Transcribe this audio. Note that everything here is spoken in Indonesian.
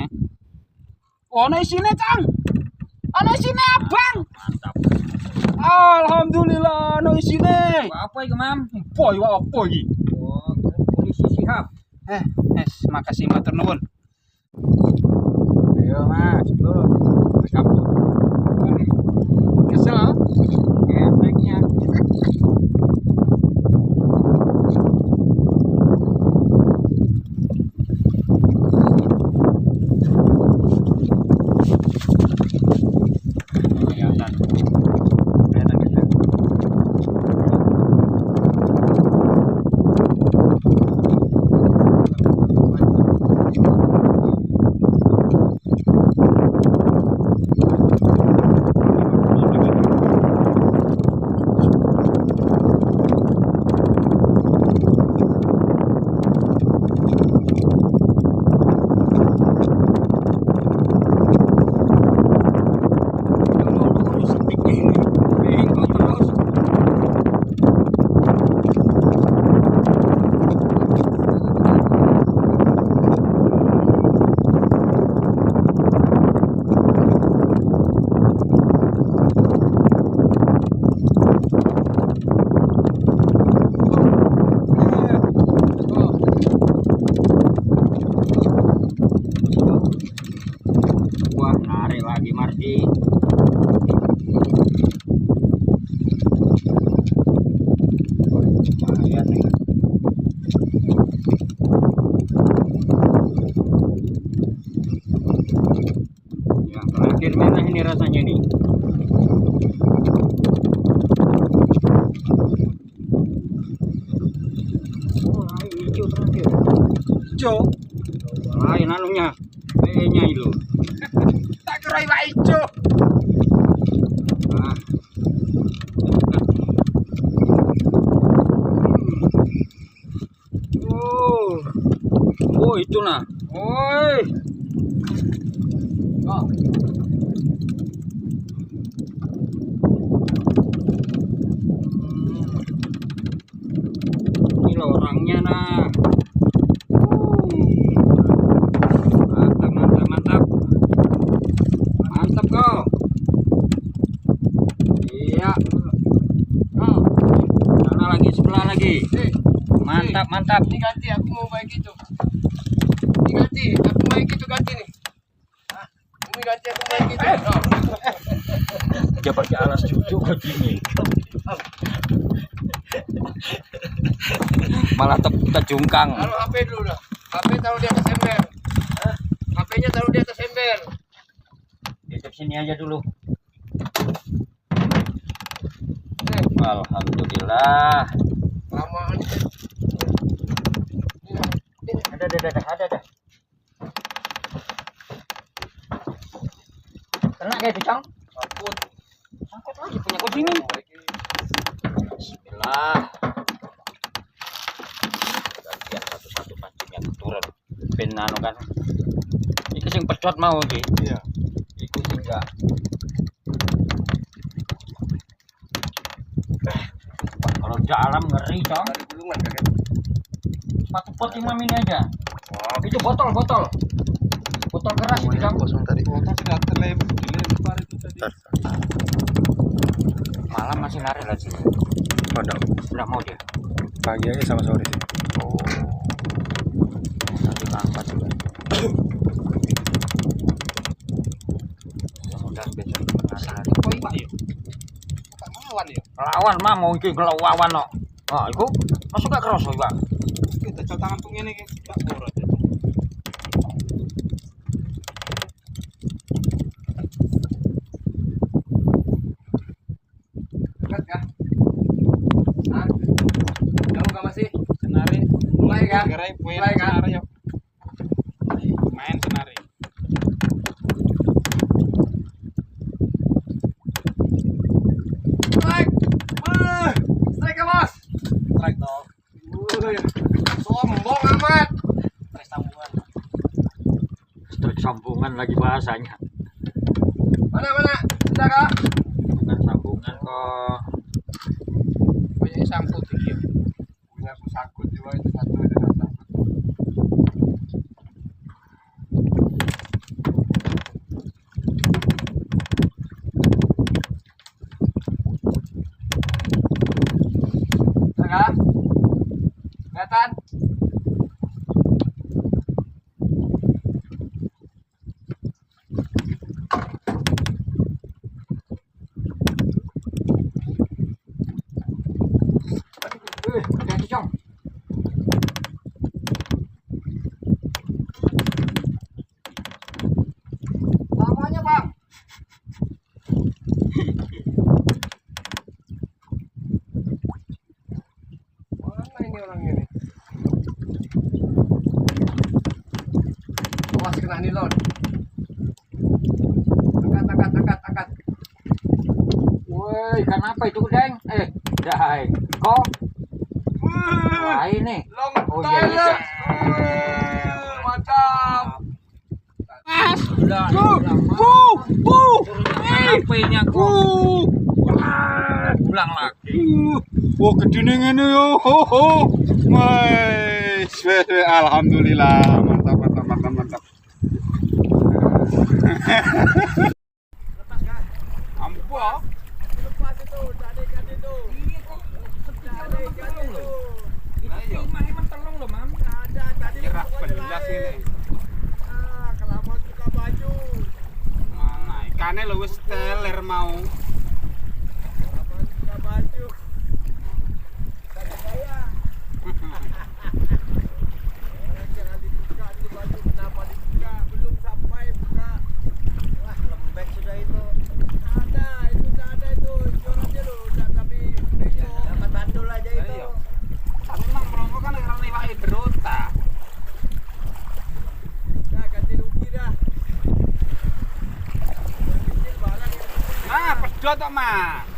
motone. Ono isine, Cang. Ono isine, Abang. Mantap. Alhamdulillah ono isine. Apa iki, Mam? Boy apa iki? Oh, polisi sihab. Eh, es makasih matur nuwun. Ayo, Mas. Lu. Wah, narik lagi Mardi. Terakhir mana ini rasanya nih? Oh, hijau terakhir. Jo, Lain anunya. Tak kira iwak ijo. Ah. Oh, oh itu nah. Oi. Oh, Ini loh orangnya nah. Mantap, mantap, mantap. Mantap kau. Iya. oh. Sana lagi, sebelah lagi. Eh, Mantap, mantap. ini ganti aku mau baik gitu. Ini ganti, aku baik gitu ganti nih. Ini ganti aku baik gitu. Oh. Dia pakai alas cucu ke sini. Malah terjungkang. Taruh HP dulu dah. HP taruh di atas ember. HP-nya taruh di atas ember. Tutup sini aja dulu. Eh, Alhamdulillah. Lamaan. Ini, ini. Ada, ada, ada, ada, ada. Kena kayak itu, Cang? Sangkut. Sangkut lagi punya kunci ini. Bismillah. Gantian satu-satu pancingnya turun. Ben anu kan. Iki sing pedot mau iki. Iya. Iku sing enggak. Wah, Kalau dalam ngeri, gulungan kakek. Satu pot lima mini aja. Wah, Itu botol, botol. Botol keras kosong tadi. foto sudah terlempar dilempar itu tadi. Malam masih lari lagi. Oh, enggak. Enggak mau dia. Pagi aja sama sore sih. Oh. Nanti angkat juga. Mudah-mudahan besok lari. Kok iwak melawan ya? Lawan mah mau iki ngelawan no. Ah, iku masuk gak kerasa, Pak. Kita coba tangan tuh ngene iki. Tak kan? Mulai kan? Mulai kan? Main senari. Strike! Wah! Strike ya bos! Strike dong. Sombong amat! Strike sambungan. Strik sambungan lagi bahasanya. Mana mana? Sudah kak? Bukan sambungan kok. Banyak sangkut ini. Punya aku sangkut juga itu satu nữa nghe tên. Hãy subscribe cho ini orangnya nih. Awas kena nilon. Angkat, angkat, angkat, angkat. Woi, ikan apa itu, Deng? Eh, Deng. Kok? Wah, ini. Long oh, iya, iya. iya. Mantap. Mas. Wuh, wuh, wuh. Wah, gedene ngene yo. Ho ho. Wes, wes, wes. alhamdulillah. Mantap, mantap, mantap, mantap. Ampuh. Lepas itu, tak ada ikan itu. Tak ada ikan itu. Ada, tadi Jerah bukan belas lain. ini. Ah, kelamaan buka baju. Mana ikannya lo wis teler mau. Mama.